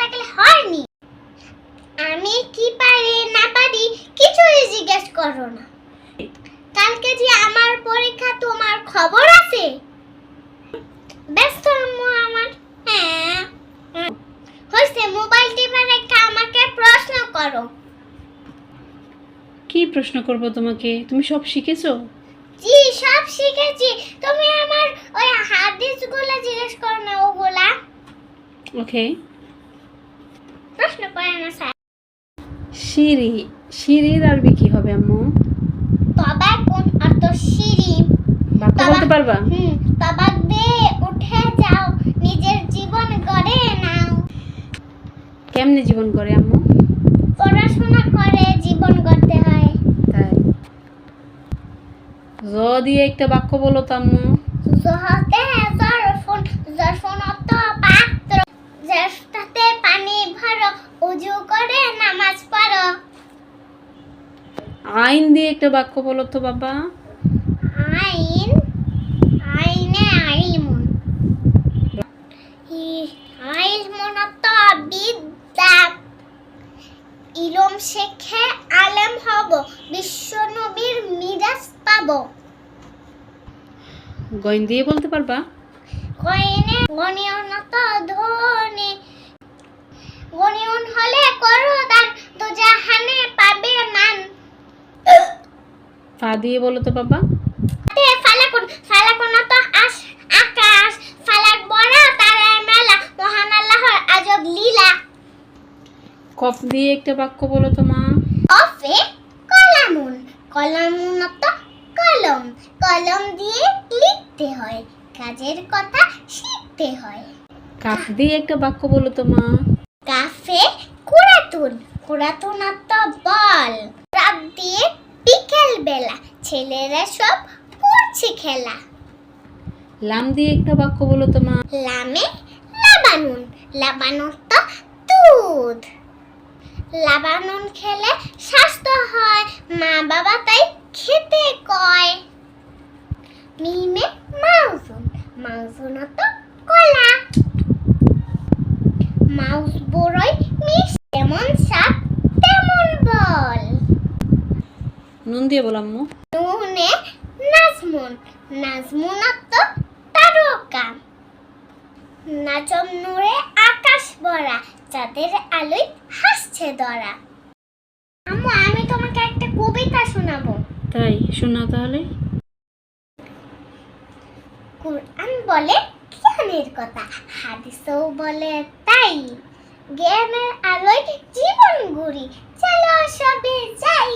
থাকলে হয়নি। আমি কি পারি না পারি কিছুই জিজ্ঞেস করো না। কালকে যে আমার পরীক্ষা তোমার খবর আছে? ব্যস্ত আমার। হ্যাঁ। হ্যাঁ। হয়েছে মোবাইল টিপে রেখে আমাকে প্রশ্ন করো। কি প্রশ্ন করব তোমাকে? তুমি সব শিখেছো? জি সব শিখেছি। তুমি আমার ওই হাদিসগুলো জিজ্ঞেস না ওকে প্রশ্ন করে না স্যার সিঁড়ি সিঁড়ির আরবি কি হবে আম্মু? তবে কোন অর্থ সিঁড়ি। বাক্য। বলতে পারবা? হুম তবাক দিয়ে উঠে যাও নিজের জীবন গড়ে নাও। কেমনে জীবন করে আম্মু? পড়াশোনা করে জীবন গড়তে হয়। তাই। জ দিয়ে একটা বাক্য বলো তো আম্মু। জহতে জরফুন জরফুন আইন দিয়ে একটা বাক্য বলো তো বাবা। আইন আইনে আইলমুন অর্থ বিদ্যা ইলম শেখে আলেম হব বিশ্ব নবীর মিরাজ পাবো। গইন দিয়ে বলতে পারবা? কইনে গনিয়নত ফা দিয়ে বলো তো বাবা। ফালাকুন ফালাকুন তো আস আকাশ ফালাক বড় তারার মেলা মহান আল্লাহর আজব লীলা। কফ দিয়ে একটা বাক্য বলো তো মা। অফে কলামুন কলামুন তো কলম কলম দিয়ে লিখতে হয় কাজের কথা শিখতে হয়। কাফ দিয়ে একটা বাক্য বলো তো মা। কাফে কুরাতুন কুড়াতুন তো বল রাত দিয়ে বিকেল বেলা। ছেলেরা সব করছে খেলা। লাম দিয়ে একটা বাক্য বলো তো মা। লামে লাবানুন। লাবানুন তো দুধ। লাবানুন খেলে স্বাস্থ্য হয় মা বাবা তাই খেতে কয়। মিমে মাউজুন মাউজুন তো কলা। মাউস বড়ই নুন দিয়ে বলাম মু নুনে নাজমুন। নাজমুন তো তারকা। নাচম আকাশ চাঁদের হাসছে আম্মু আমি তোমাকে একটা কবিতা শোনাবো। তাই? শোনা তাহলে। কোরআন বলে জ্ঞানের কথা হাদিসও বলে তাই। জ্ঞানের আলোয় জীবন ঘুরি চলো সবে যাই।